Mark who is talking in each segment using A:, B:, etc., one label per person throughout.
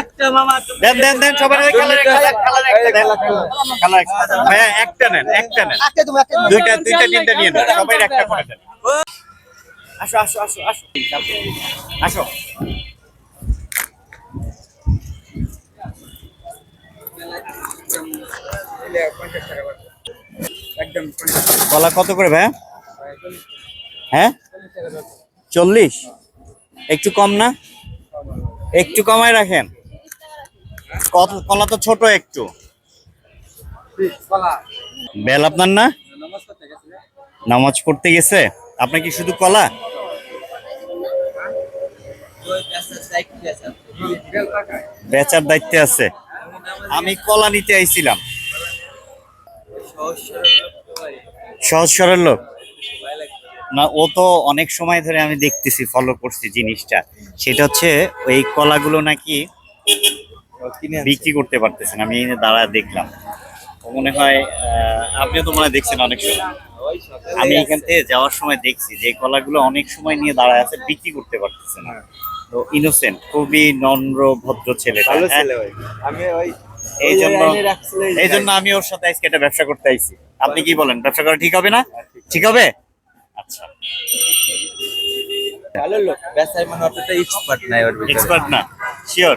A: একটা মামা
B: দেন দেন দেন সবার কালার কালার কালার একটা দেন। কালার একটা। ভাইয়া একটা নেন একটা নেন। দুইটা দুইটা তিনটা নিয়ে নেন। সবাই একটা করে দেন। আসো আসো আসো আসো। আসো। কলা কত করে ভাইয়া? হ্যাঁ? চল্লিশ? একটু কম না? একটু কমায় রাখেন। কলা তো ছোট একটু। বেল আপনার না? নামাজ পড়তে গেছে? আপনার কি শুধু কলা? বেচার দায়িত্বে আছে। আমি কলা নিতে আইছিলাম। সহজ সরল লোক। না ও তো অনেক সময় ধরে আমি দেখতেছি ফলো করছি জিনিসটা। সেটা হচ্ছে ওই কলাগুলো নাকি বিক্রি করতে পারতেছেন আমি দাঁড়া দেখলাম। মনে হয় আপনিও তো মনে হয় দেখছেন অনেক সময়। আমি এখান থেকে যাওয়ার সময় দেখছি যে কলাগুলো অনেক সময় নিয়ে দাঁড়ায় আছে বিক্রি করতে পারতেছে না। তো ইনোসেন্ট খুবই নম্র ভদ্র ছেলে
A: ভালো ছেলে আমি ওই
B: এই জন্য
A: এই
B: এই জন্য আমি ওর সাথে আজকে একটা ব্যবসা করতে আইছি। আপনি কি বলেন ব্যবসা করা ঠিক হবে না? ঠিক হবে? আচ্ছা
A: ভালো লোক মানে অতটা এক্সপার্ট নাই ওর
B: এক্সপার্ট না শিওর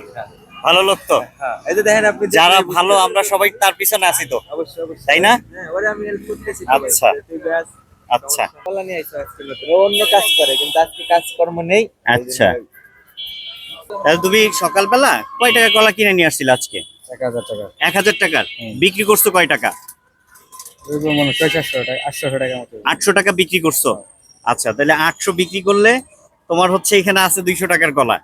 B: ভালো লোক তো।
A: হ্যাঁ এই যে দেখেন আপনি
B: যারা ভালো আমরা সবাই তার পিছনে আছি তো।
A: অবশ্যই অবশ্যই।
B: তাই না?
A: হ্যাঁ ওরে আমি হেল্প করতেছি।
B: আচ্ছা। আচ্ছা।
A: কলা নিয়ে আইছো আজকে ও অন্য কাজ করে কিন্তু আজকে কাজকর্ম নেই।
B: আচ্ছা। তাহলে তুমি সকালবেলা কয় টাকা কলা কিনে নিয়ে আসছিল আজকে?
A: এক হাজার টাকা।
B: এক হাজার টাকার? বিক্রি করছ কয় টাকা
A: ওই যে মনে হয় চারশো টাকা আটশো টাকা
B: বিক্রি করছ? আচ্ছা তাহলে আটশো বিক্রি করলে তোমার হচ্ছে এখানে আছে দুইশো টাকার কলা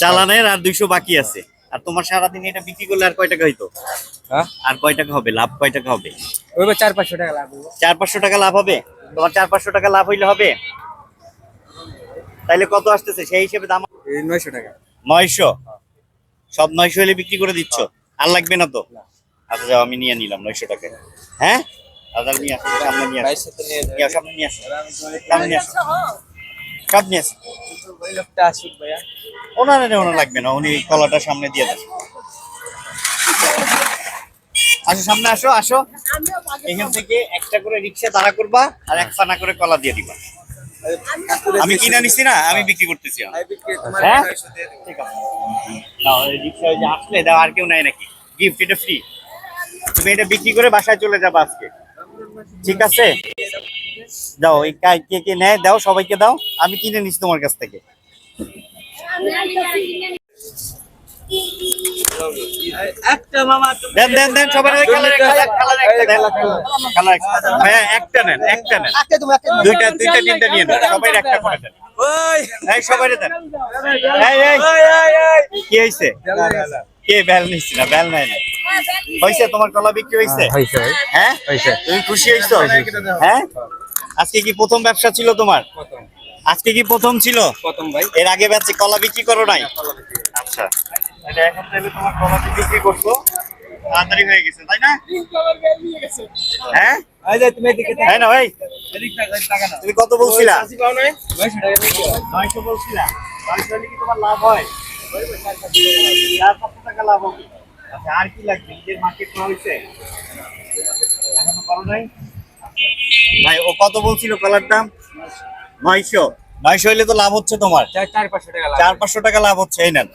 B: চালানের আর দুইশো বাকি আছে। আর তোমার সারাদিন এটা বিক্রি করলে আর কয় টাকা হইতো?
A: হ্যাঁ?
B: আর কয় টাকা হবে? লাভ কয় টাকা হবে?
A: চার পাঁচশো টাকা লাভ
B: চার পাঁচশো টাকা লাভ হবে? তোমার চার পাঁচশো টাকা লাভ হইলে হবে? তাইলে কত আসতেছে? সেই হিসেবে দাম
A: নয়শো টাকা।
B: নয়শো? সব নয়শো হলে বিক্রি করে দিচ্ছ? আর লাগবে না তো? আচ্ছা যাও আমি নিয়ে নিলাম নয়শো টাকা। হ্যাঁ? আদার নিয়ে আসো সামনে নিয়ে আসো।
A: নিয়ে
B: আসো, সামনে নিয়ে আসো। সামনে নিয়ে আসো। সব নিয়ে ওনার ওনার লাগবে না উনি কলাটা সামনে দিয়ে দেন। আসো সামনে আসো আসো। এখান থেকে একটা করে রিক্সা দাঁড়া করবা আর এক পানা করে কলা দিয়ে দিবা। আমি কিনে নিছি না আমি বিক্রি করতেছি হ্যাঁ? ঠিক আছে। না রিক্সা আসলে দাও আর কেউ নাই নাকি? গিফট এটা ফ্রি তুমি এটা বিক্রি করে বাসায় চলে যাবে আজকে। ঠিক আছে? দাও এই কে কে নেয় দাও সবাইকে দাও। আমি কিনে নিচ্ছি তোমার কাছ থেকে।
A: একটা মামা
B: দেন দেন দেন সবার কালার কালার কালার একটা দেন। কালার একটা। ভাইয়া একটা। নেন একটা নেন। দুইটা দুইটা তিনটা নিয়ে নেন। সবাই একটা করে দেন।
A: ওই।
B: এই সবাই দেন। এই এই। কি হইছে? কে বেল নিচ্ছি না? বেল নাই না হইছে তোমার কলা বিক্রি হইছে?
A: হয়েছে ভাই
B: হ্যাঁ?
A: হয়েছে
B: তুমি খুশি হইছো? হ্যাঁ আজকে কি প্রথম ব্যবসা ছিল তোমার?
A: প্রথম।
B: আজকে কি প্রথম ছিল?
A: প্রথম ভাই।
B: এর আগে ব্যাচে কলা বিক্রি করো নাই? আচ্ছা। এটা এখন তাহলে তোমার কলা বিক্রি করছ। তাড়াতাড়ি হয়ে গেছে তাই না? হ্যাঁ?
A: এই যে তুমি এদিকে তাকাও।
B: না ভাই
A: এদিক তাকাও, তাকাও না।
B: তুমি কত বলছিলা?
A: আশি পাও নাই? নয়শো টাকা বিক্রি হয়।
B: নয়শো বলছিলা। নয়শো হলে কি তোমার লাভ হয়? চার পাঁচশো টাকা লাভ হবে আচ্ছা আর কি লাগবে? ঈদের মার্কেট করা হয়েছে। এখনও করো নাই? ভাই ও কত বলছিল কলার দাম? নয়শো। নয়শো হলে তো লাভ হচ্ছে তোমার।
A: চার- পাঁচশো টাকা লাভ।
B: চার পাঁচশো টাকা লাভ হচ্ছে এই নেন।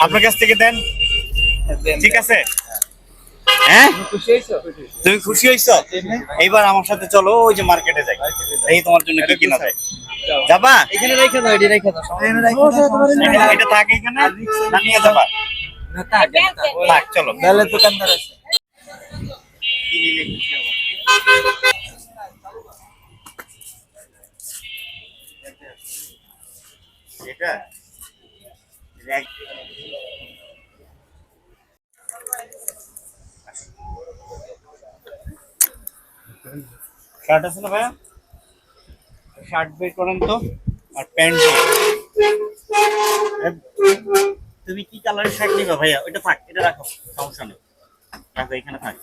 B: আপনার কাছ থেকে দেন, ঠিক আছে? হ্যাঁ?
A: তুমি খুশি হয়েছো?
B: হইছো এইবার আমার সাথে চলো ওই যে মার্কেটে যাই। এই তোমার জন্য কি কিনা যায়? যাবা?
A: এখানে রেখে দাও, এটি রেখে দাও। এখানে রেখে দাও।
B: এটা- থাকে এখানে। না নিয়ে যাবা।
A: না, থাক,
B: চলো।
A: বেলের দোকানদার আছে।
B: এটা এটা এক- শার্ট আছে না ভাইয়া? শার্ট বের করেন তো আর প্যান্ট তুমি কি কালারের শার্ট নিবা ভাইয়া? ওইটা থাক এটা রাখো সমস্যা নেই। রাখো এখানে থাক।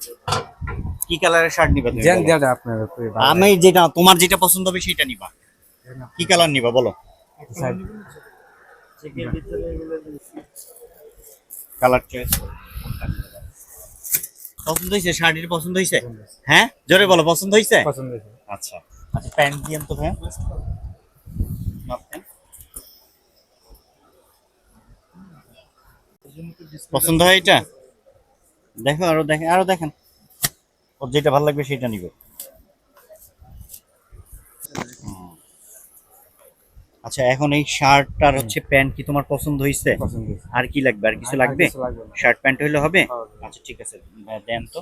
B: কি কালারের শার্ট নিবা তুমি বলো?
A: আপনার
B: আমি যেটা তোমার যেটা পছন্দ হবে সেটা নিবা। কি কালার নিবা বলো?
A: চেকের ভিতরে এগুলো
B: কালার চয়েস পছন্দ হয়েছে? শাড়ির পছন্দ হয়েছে? হ্যাঁ? জোরে বলো পছন্দ হয়েছে?
A: পছন্দ হয়েছে।
B: আচ্ছা। আচ্ছা প্যান্ট দিয়েন তো ভাই পছন্দ হয় এটা? দেখো আরও দেখেন আরও দেখেন। ওর যেটা ভালো লাগবে সেটা নিবে। আচ্ছা এখন এই শার্ট আর হচ্ছে প্যান্ট কি তোমার পছন্দ হয়েছে
A: পছন্দ
B: আর কি লাগবে? আর কিছু লাগবে। শার্ট প্যান্ট হইলে হবে। আচ্ছা ঠিক আছে দেন তো।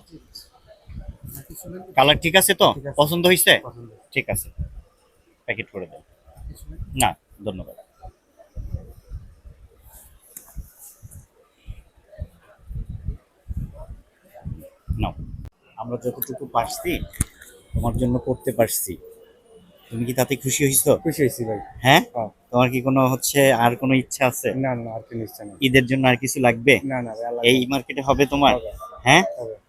B: কালার ঠিক আছে তো? পছন্দ হয়েছে
A: পছন্দ হয়েছে।
B: ঠিক আছে। প্যাকেট করে দেন। না ধন্যবাদ। নাও। আমরা যতটুকু পারছি তোমার জন্য করতে পারছি। তুমি কি তাতে খুশি হয়েছো
A: খুশি হয়েছি ভাই।
B: হ্যাঁ। তোমার কি কোনো হচ্ছে আর কোনো ইচ্ছা আছে?
A: না না আর কোনো ইচ্ছা নেই।
B: ঈদের জন্য আর কিছু লাগবে?
A: না না
B: এই মার্কেটে হবে তোমার? হ্যাঁ?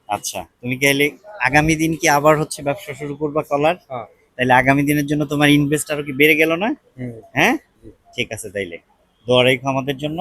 B: আচ্ছা তুমি গেলে আগামী দিন কি আবার হচ্ছে ব্যবসা শুরু করবা কলার?
A: হ্যাঁ।
B: তাইলে আগামী দিনের জন্য তোমার ইনভেস্ট আরও কি বেড়ে গেল না? হ্যাঁ? ঠিক আছে তাইলে। দোয়া রেখো আমাদের জন্য।